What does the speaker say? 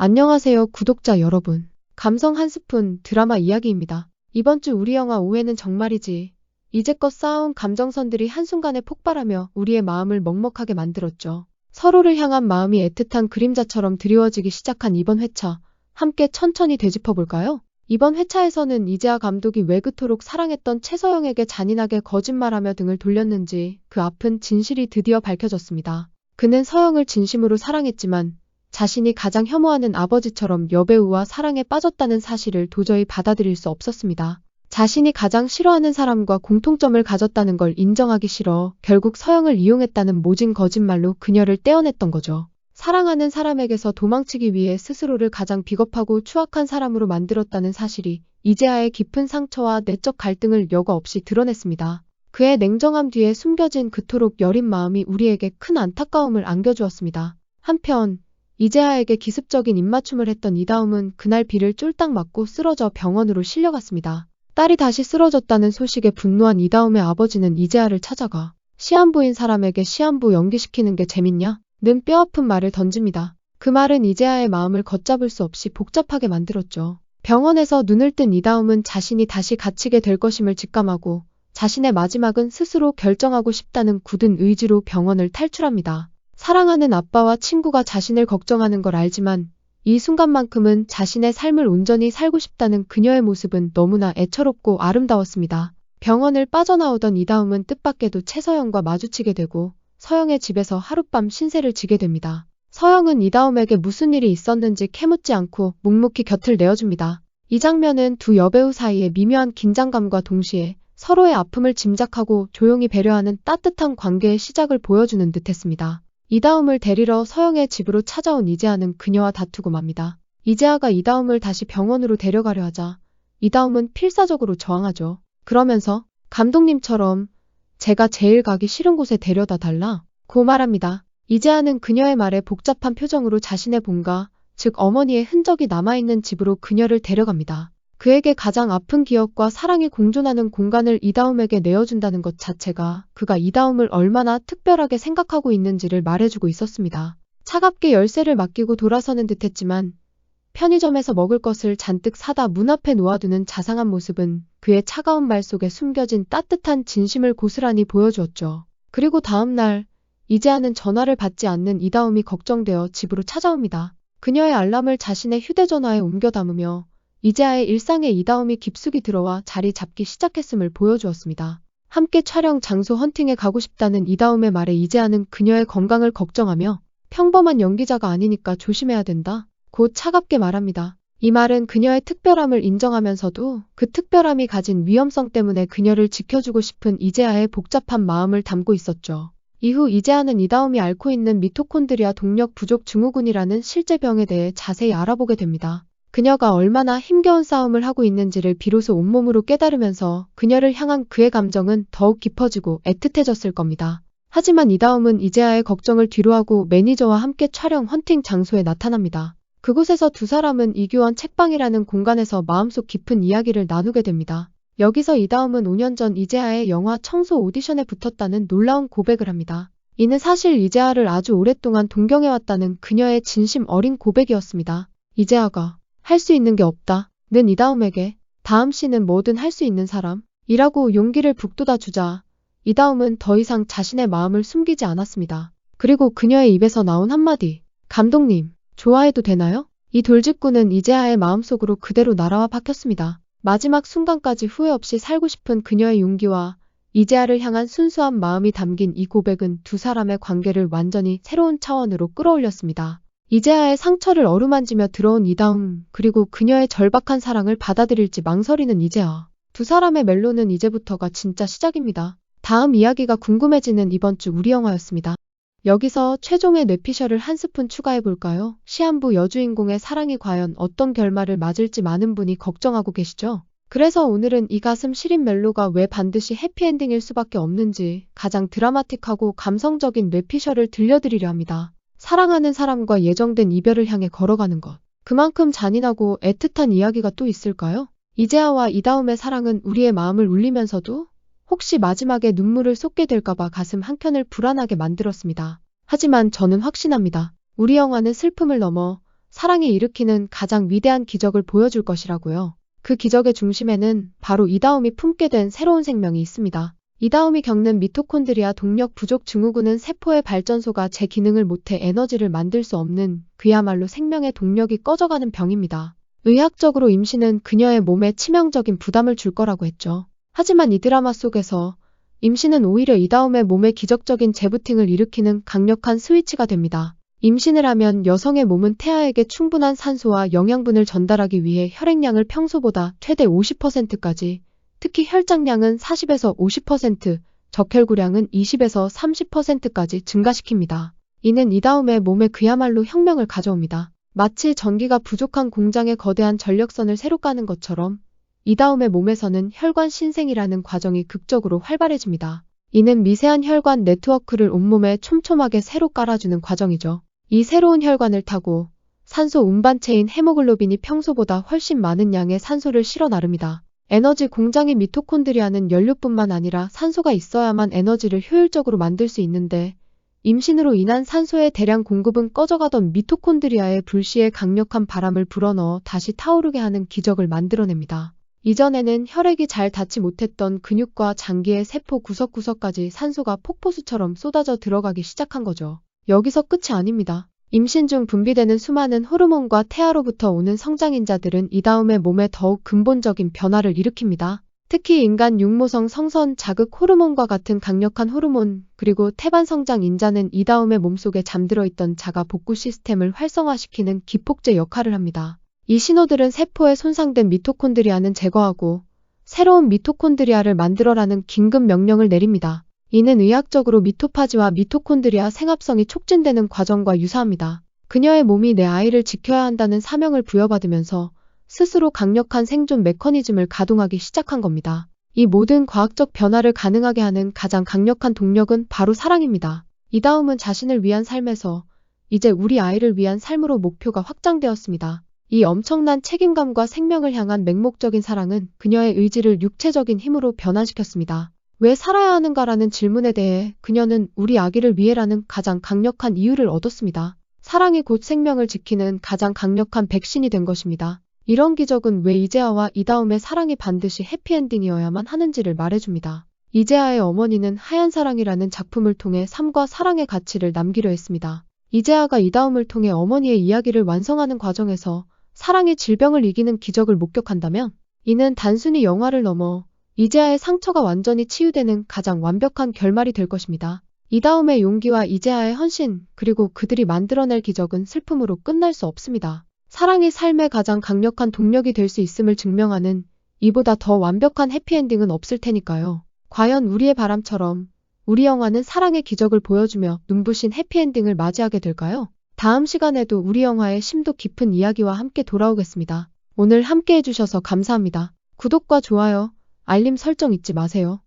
안녕하세요, 구독자 여러분. 감성 한 스푼 드라마 이야기입니다. 이번 주 우리 영화 오해는 정말이지. 이제껏 쌓아온 감정선들이 한순간에 폭발하며 우리의 마음을 먹먹하게 만들었죠. 서로를 향한 마음이 애틋한 그림자처럼 드리워지기 시작한 이번 회차. 함께 천천히 되짚어 볼까요? 이번 회차에서는 이재하 감독이 왜 그토록 사랑했던 최서영에게 잔인하게 거짓말하며 등을 돌렸는지 그 아픈 진실이 드디어 밝혀졌습니다. 그는 서영을 진심으로 사랑했지만 자신이 가장 혐오하는 아버지처럼 여배우와 사랑에 빠졌다는 사실을 도저히 받아들일 수 없었습니다. 자신이 가장 싫어하는 사람과 공통점을 가졌다는 걸 인정하기 싫어 결국 서영을 이용했다는 모진 거짓말로 그녀를 떼어냈던 거죠. 사랑하는 사람에게서 도망치기 위해 스스로를 가장 비겁하고 추악한 사람으로 만들었다는 사실이 이재하의 깊은 상처와 내적 갈등을 여과 없이 드러냈습니다. 그의 냉정함 뒤에 숨겨진 그토록 여린 마음이 우리에게 큰 안타까움을 안겨주었습니다. 한편 이재하에게 기습적인 입맞춤을 했던 이다움은 그날 비를 쫄딱 맞고 쓰러져 병원으로 실려갔습니다. 딸이 다시 쓰러졌다는 소식에 분노한 이다움의 아버지는 이재하를 찾아가 시한부인 사람에게 시한부 연기시키는 게 재밌냐? 는 뼈아픈 말을 던집니다. 그 말은 이재하의 마음을 걷잡을 수 없이 복잡하게 만들었죠. 병원에서 눈을 뜬 이다움은 자신이 다시 갇히게 될 것임을 직감하고 자신의 마지막은 스스로 결정하고 싶다는 굳은 의지로 병원을 탈출합니다. 사랑하는 아빠와 친구가 자신을 걱정하는 걸 알지만 이 순간만큼은 자신의 삶을 온전히 살고 싶다는 그녀의 모습은 너무나 애처롭고 아름다웠습니다. 병원을 빠져나오던 이다움은 뜻밖에도 최서영과 마주치게 되고 서영의 집에서 하룻밤 신세를 지게 됩니다. 서영은 이다움에게 무슨 일이 있었는지 캐묻지 않고 묵묵히 곁을 내어줍니다. 이 장면은 두 여배우 사이의 미묘한 긴장감과 동시에 서로의 아픔을 짐작하고 조용히 배려하는 따뜻한 관계의 시작을 보여주는 듯했습니다. 이다움을 데리러 서영의 집으로 찾아온 이재하는 그녀와 다투고 맙니다. 이재하가 이다움을 다시 병원으로 데려가려 하자 이다움은 필사적으로 저항하죠. 그러면서 감독님처럼 제가 제일 가기 싫은 곳에 데려다 달라 고 말합니다. 이재하는 그녀의 말에 복잡한 표정으로 자신의 본가, 즉 어머니의 흔적이 남아있는 집으로 그녀를 데려갑니다. 그에게 가장 아픈 기억과 사랑이 공존하는 공간을 이다움에게 내어준다는 것 자체가 그가 이다움을 얼마나 특별하게 생각하고 있는지를 말해주고 있었습니다. 차갑게 열쇠를 맡기고 돌아서는 듯했지만 편의점에서 먹을 것을 잔뜩 사다 문 앞에 놓아두는 자상한 모습은 그의 차가운 말 속에 숨겨진 따뜻한 진심을 고스란히 보여주었죠. 그리고 다음 날 이재하는 전화를 받지 않는 이다움이 걱정되어 집으로 찾아옵니다. 그녀의 알람을 자신의 휴대전화에 옮겨 담으며 이재하의 일상에 이다움이 깊숙이 들어와 자리 잡기 시작했음을 보여주었습니다. 함께 촬영 장소 헌팅에 가고 싶다는 이다움의 말에 이재하는 그녀의 건강을 걱정하며 평범한 연기자가 아니니까 조심해야 된다. 곧 차갑게 말합니다. 이 말은 그녀의 특별함을 인정하면서도 그 특별함이 가진 위험성 때문에 그녀를 지켜주고 싶은 이재하의 복잡한 마음을 담고 있었죠. 이후 이재하는 이다움이 앓고 있는 미토콘드리아 동력 부족 증후군이라는 실제 병에 대해 자세히 알아보게 됩니다. 그녀가 얼마나 힘겨운 싸움을 하고 있는지를 비로소 온몸으로 깨달으면서 그녀를 향한 그의 감정은 더욱 깊어지고 애틋해졌을 겁니다. 하지만 이다움은 이재하의 걱정을 뒤로하고 매니저와 함께 촬영 헌팅 장소에 나타납니다. 그곳에서 두 사람은 이규원 책방이라는 공간에서 마음속 깊은 이야기를 나누게 됩니다. 여기서 이다움은 5년 전 이재하의 영화 청소 오디션에 붙었다는 놀라운 고백을 합니다. 이는 사실 이재하를 아주 오랫동안 동경해왔다는 그녀의 진심 어린 고백이었습니다. 이재하가 할 수 있는 게 없다. 는 이다움에게 다음 씨는 뭐든 할 수 있는 사람? 이라고 용기를 북돋아 주자 이다움은 더 이상 자신의 마음을 숨기지 않았습니다. 그리고 그녀의 입에서 나온 한마디. 감독님, 좋아해도 되나요? 이 돌직구는 이재하의 마음속으로 그대로 날아와 박혔습니다. 마지막 순간까지 후회 없이 살고 싶은 그녀의 용기와 이재하를 향한 순수한 마음이 담긴 이 고백은 두 사람의 관계를 완전히 새로운 차원으로 끌어올렸습니다. 이재하의 상처를 어루만지며 들어온 이다움, 그리고 그녀의 절박한 사랑을 받아들일지 망설이는 이재하. 두 사람의 멜로는 이제부터가 진짜 시작입니다. 다음 이야기가 궁금해지는 이번 주 우리 영화였습니다. 여기서 최종의 뇌피셜을 한 스푼 추가해 볼까요? 시한부 여주인공의 사랑이 과연 어떤 결말을 맞을지 많은 분이 걱정하고 계시죠? 그래서 오늘은 이 가슴 시린 멜로가 왜 반드시 해피엔딩일 수밖에 없는지 가장 드라마틱하고 감성적인 뇌피셜을 들려드리려 합니다. 사랑하는 사람과 예정된 이별을 향해 걸어가는 것. 그만큼 잔인하고 애틋한 이야기가 또 있을까요? 이재하와 이다움의 사랑은 우리의 마음을 울리면서도 혹시 마지막에 눈물을 쏟게 될까봐 가슴 한켠을 불안하게 만들었습니다. 하지만 저는 확신합니다. 우리 영화는 슬픔을 넘어 사랑이 일으키는 가장 위대한 기적을 보여줄 것이라고요. 그 기적의 중심에는 바로 이다움이 품게 된 새로운 생명이 있습니다. 이다움이 겪는 미토콘드리아 동력 부족 증후군은 세포의 발전소가 제 기능을 못해 에너지를 만들 수 없는 그야말로 생명의 동력이 꺼져가는 병입니다. 의학적으로 임신은 그녀의 몸에 치명적인 부담을 줄 거라고 했죠. 하지만 이 드라마 속에서 임신은 오히려 이다움의 몸에 기적적인 재부팅을 일으키는 강력한 스위치가 됩니다. 임신을 하면 여성의 몸은 태아에게 충분한 산소와 영양분을 전달하기 위해 혈액량을 평소보다 최대 50%까지, 특히 혈장량은 40에서 50%, 적혈구량은 20에서 30%까지 증가시킵니다. 이는 이다움의 몸에 그야말로 혁명을 가져옵니다. 마치 전기가 부족한 공장의 거대한 전력선을 새로 까는 것처럼 이다움의 몸에서는 혈관 신생이라는 과정이 극적으로 활발해집니다. 이는 미세한 혈관 네트워크를 온몸에 촘촘하게 새로 깔아주는 과정이죠. 이 새로운 혈관을 타고 산소 운반체인 헤모글로빈이 평소보다 훨씬 많은 양의 산소를 실어 나릅니다. 에너지 공장인 미토콘드리아는 연료뿐만 아니라 산소가 있어야만 에너지를 효율적으로 만들 수 있는데 임신으로 인한 산소의 대량 공급은 꺼져가던 미토콘드리아의 불시에 강력한 바람을 불어넣어 다시 타오르게 하는 기적을 만들어냅니다. 이전에는 혈액이 잘 닿지 못했던 근육과 장기의 세포 구석구석까지 산소가 폭포수처럼 쏟아져 들어가기 시작한 거죠. 여기서 끝이 아닙니다. 임신 중 분비되는 수많은 호르몬과 태아로부터 오는 성장인자들은 이다음에 몸에 더욱 근본적인 변화를 일으킵니다. 특히 인간 육모성 성선 자극 호르몬과 같은 강력한 호르몬, 그리고 태반 성장 인자는 이다음의 몸속에 잠들어 있던 자가 복구 시스템을 활성화시키는 기폭제 역할을 합니다. 이 신호들은 세포에 손상된 미토콘드리아는 제거하고 새로운 미토콘드리아를 만들어라는 긴급 명령을 내립니다. 이는 의학적으로 미토파지와 미토콘드리아 생합성이 촉진되는 과정과 유사합니다. 그녀의 몸이 내 아이를 지켜야 한다는 사명을 부여받으면서 스스로 강력한 생존 메커니즘을 가동하기 시작한 겁니다. 이 모든 과학적 변화를 가능하게 하는 가장 강력한 동력은 바로 사랑입니다. 이 다음은 자신을 위한 삶에서 이제 우리 아이를 위한 삶으로 목표가 확장되었습니다. 이 엄청난 책임감과 생명을 향한 맹목적인 사랑은 그녀의 의지를 육체적인 힘으로 변환시켰습니다. 왜 살아야 하는가라는 질문에 대해 그녀는 우리 아기를 위해라는 가장 강력한 이유를 얻었습니다. 사랑이 곧 생명을 지키는 가장 강력한 백신이 된 것입니다. 이런 기적은 왜 이재아와 이다움의 사랑이 반드시 해피엔딩이어야만 하는지를 말해줍니다. 이재아의 어머니는 하얀 사랑이라는 작품을 통해 삶과 사랑의 가치를 남기려 했습니다. 이재아가 이다움을 통해 어머니의 이야기를 완성하는 과정에서 사랑이 질병을 이기는 기적을 목격한다면 이는 단순히 영화를 넘어 이재아의 상처가 완전히 치유되는 가장 완벽한 결말이 될 것입니다. 이다움의 용기와 이재아의 헌신, 그리고 그들이 만들어낼 기적은 슬픔으로 끝날 수 없습니다. 사랑이 삶의 가장 강력한 동력이 될 수 있음을 증명하는 이보다 더 완벽한 해피엔딩은 없을 테니까요. 과연 우리의 바람처럼 우리 영화는 사랑의 기적을 보여주며 눈부신 해피엔딩을 맞이하게 될까요? 다음 시간에도 우리 영화의 심도 깊은 이야기와 함께 돌아오겠습니다. 오늘 함께 해주셔서 감사합니다. 구독과 좋아요, 알림 설정 잊지 마세요.